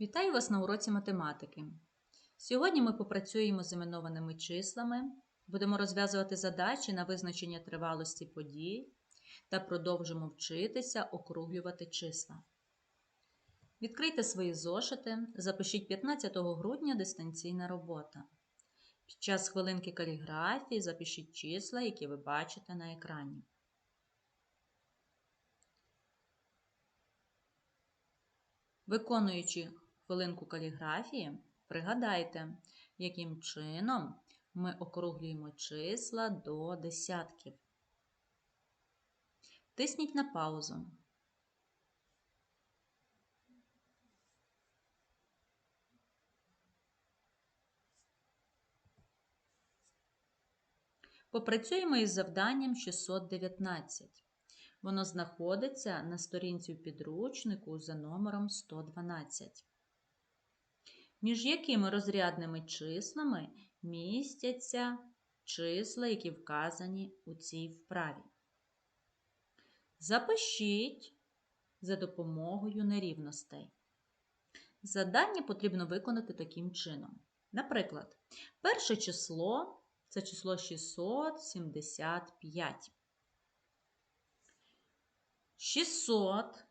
Вітаю вас на уроці математики. Сьогодні ми попрацюємо з іменованими числами, будемо розв'язувати задачі на визначення тривалості подій та продовжимо вчитися округлювати числа. Відкрийте свої зошити, запишіть 15 грудня дистанційна робота. Під час хвилинки каліграфії запишіть числа, які ви бачите на екрані. Виконуючи хвилинку каліграфії, пригадайте, яким чином ми округлюємо числа до десятків. Тисніть на паузу. Попрацюємо із завданням 619. Воно знаходиться на сторінці в підручнику за номером 112. Між якими розрядними числами містяться числа, які вказані у цій вправі? Запишіть за допомогою нерівностей. Задання потрібно виконати таким чином. Наприклад, перше число це число 675. 600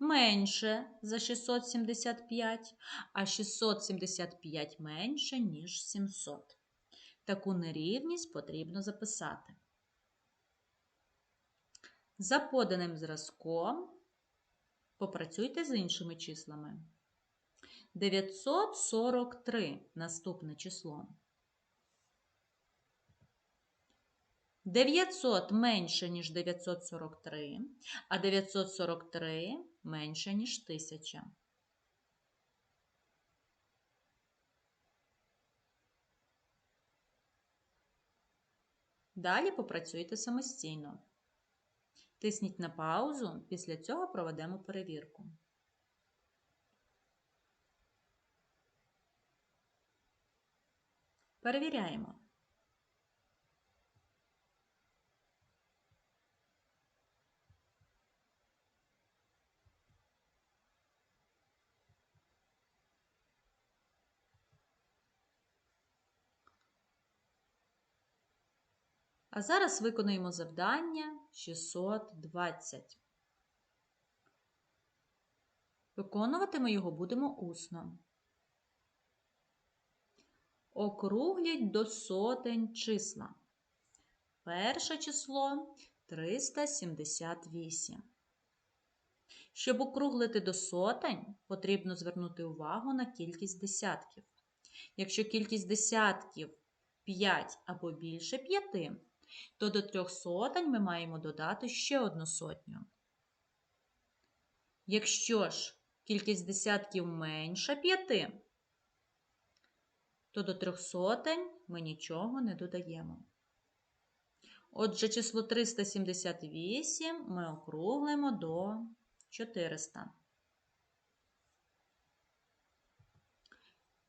менше за 675, а 675 менше, ніж 700. Таку нерівність потрібно записати. За поданим зразком попрацюйте з іншими числами. 943 наступне число. 900 менше, ніж 943, а 943 менше, ніж 1000. Далі попрацюйте самостійно. Тисніть на паузу, після цього проведемо перевірку. Перевіряємо. А зараз виконуємо завдання 620. Виконувати ми його будемо усно. Округліть до сотень числа. Перше число 378. Щоб округлити до сотень, потрібно звернути увагу на кількість десятків. Якщо кількість десятків 5 або більше 5, то до трьох сотень ми маємо додати ще одну сотню. Якщо ж кількість десятків менша 5, то до трьох сотень ми нічого не додаємо. Отже, число 378 ми округлимо до 400.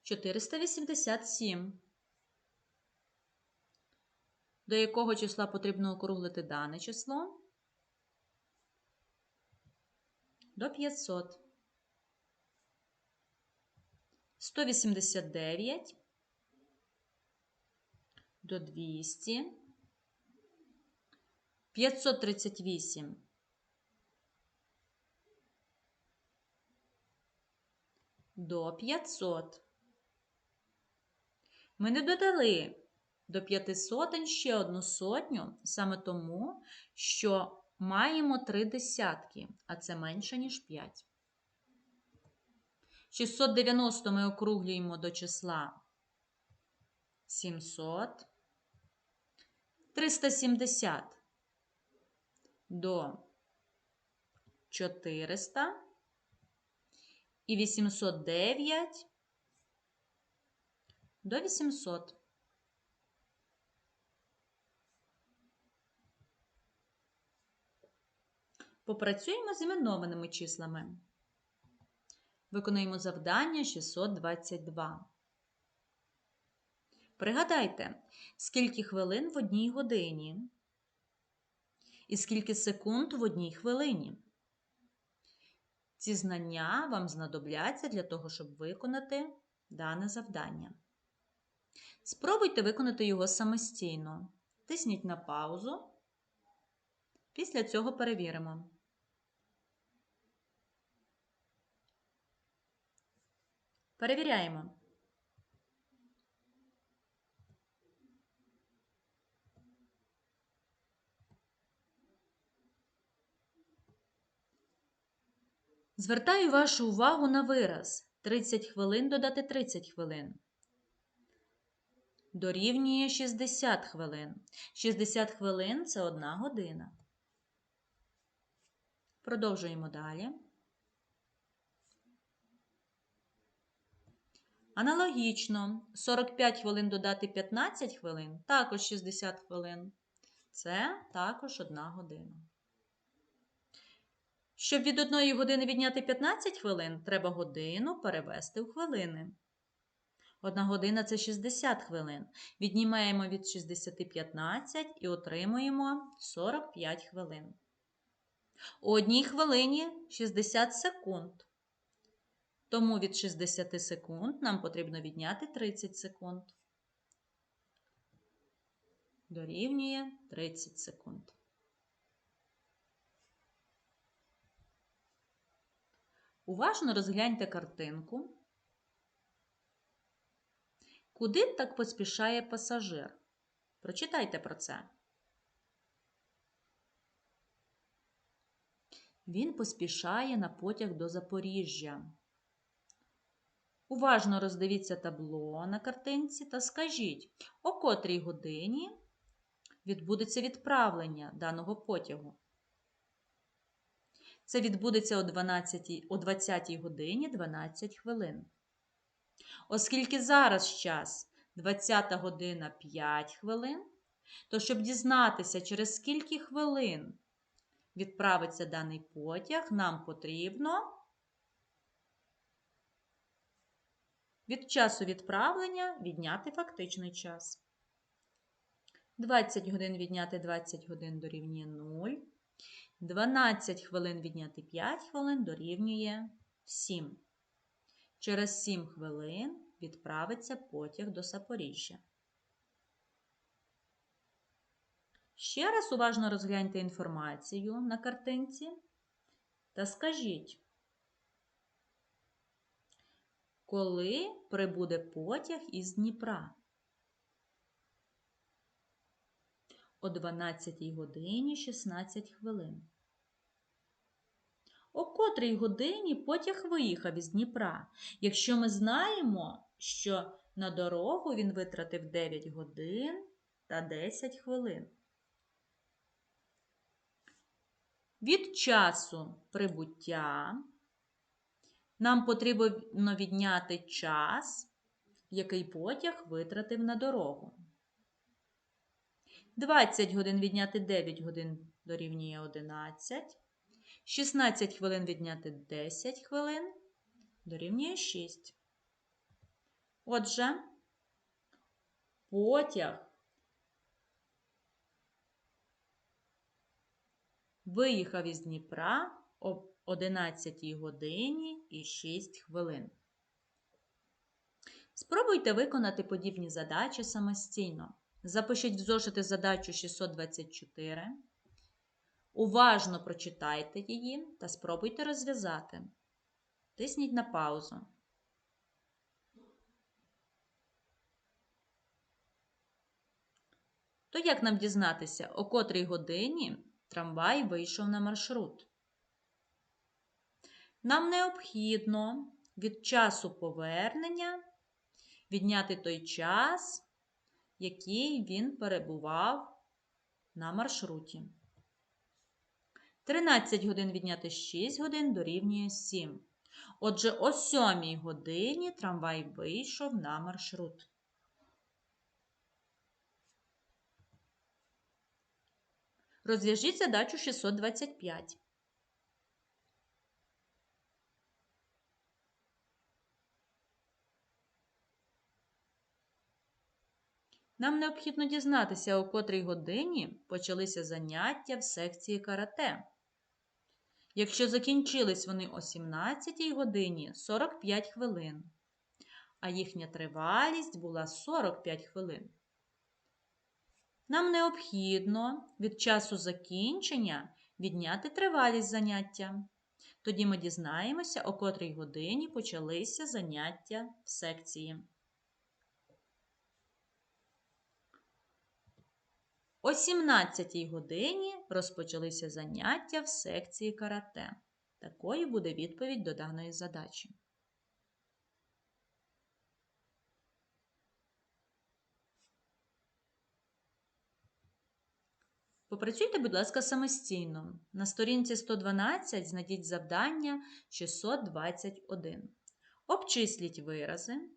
487. До якого числа потрібно округлити дане число? До 500. 189 до 200. 538 до 500. Ми не додали до п'яти сотень ще одну сотню, саме тому, що маємо три десятки, а це менше, ніж 5. 690 ми округлюємо до числа 700, 370 до 400 і 809 до 800. Попрацюємо з іменованими числами. Виконуємо завдання 622. Пригадайте, скільки хвилин в одній годині і скільки секунд в одній хвилині. Ці знання вам знадобляться для того, щоб виконати дане завдання. Спробуйте виконати його самостійно. Тисніть на паузу. Після цього перевіримо. Перевіряємо. Звертаю вашу увагу на вираз 30 хвилин додати 30 хвилин. Дорівнює 60 хвилин. 60 хвилин це одна година. Продовжуємо далі. Аналогічно, 45 хвилин додати 15 хвилин, також 60 хвилин. Це також одна година. Щоб від одної години відняти 15 хвилин, треба годину перевести в хвилини. Одна година це 60 хвилин. Віднімаємо від 60 15 і отримуємо 45 хвилин. У одній хвилині 60 секунд. Тому від 60 секунд нам потрібно відняти 30 секунд. Дорівнює 30 секунд. Уважно розгляньте картинку. Куди так поспішає пасажир? Прочитайте про це. Він поспішає на потяг до Запоріжжя. Уважно роздивіться табло на картинці та скажіть, о котрій годині відбудеться відправлення даного потягу. Це відбудеться о 12, о 20 годині 12 хвилин. Оскільки зараз час 20 година 5 хвилин, то щоб дізнатися, через скільки хвилин відправиться даний потяг, нам потрібно від часу відправлення відняти фактичний час. 20 годин відняти 20 годин дорівнює 0. 12 хвилин відняти 5 хвилин дорівнює 7. Через 7 хвилин відправиться потяг до Запоріжжя. Ще раз уважно розгляньте інформацію на картинці та скажіть, коли прибуде потяг із Дніпра? О 12 годині 16 хвилин. О котрій годині потяг виїхав із Дніпра, якщо ми знаємо, що на дорогу він витратив 9 годин та 10 хвилин. Від часу прибуття нам потрібно відняти час, який потяг витратив на дорогу. 20 годин відняти 9 годин дорівнює 11. 16 хвилин відняти 10 хвилин дорівнює 6. Отже, потяг виїхав із Дніпра о 11 годині і 6 хвилин. Спробуйте виконати подібні задачі самостійно. Запишіть в зошити задачу 624. Уважно прочитайте її та спробуйте розв'язати. Тисніть на паузу. То як нам дізнатися, о котрій годині трамвай вийшов на маршрут? Нам необхідно від часу повернення відняти той час, який він перебував на маршруті. 13 годин відняти 6 годин дорівнює 7. Отже, о 7 годині трамвай вийшов на маршрут. Розв'яжіть задачу 625. Нам необхідно дізнатися, у котрій годині почалися заняття в секції карате. якщо закінчились вони о 17 годині 45 хвилин, а їхня тривалість була 45 хвилин. Нам необхідно від часу закінчення відняти тривалість заняття. Тоді ми дізнаємося, о котрій годині почалися заняття в секції. О 17-й годині розпочалися заняття в секції карате. Такою буде відповідь до даної задачі. Попрацюйте, будь ласка, самостійно. На сторінці 112 знайдіть завдання 621. Обчисліть вирази.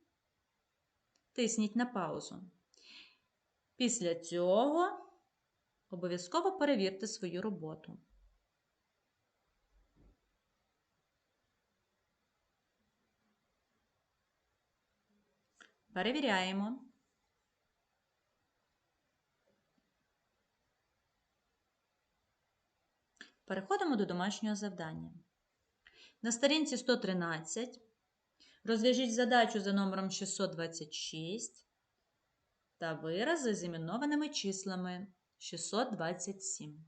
Тисніть на паузу. Після цього обов'язково перевірте свою роботу. Перевіряємо. Переходимо до домашнього завдання. На сторінці 113 розв'яжіть задачу за номером 626 та вирази з іменованими числами 627.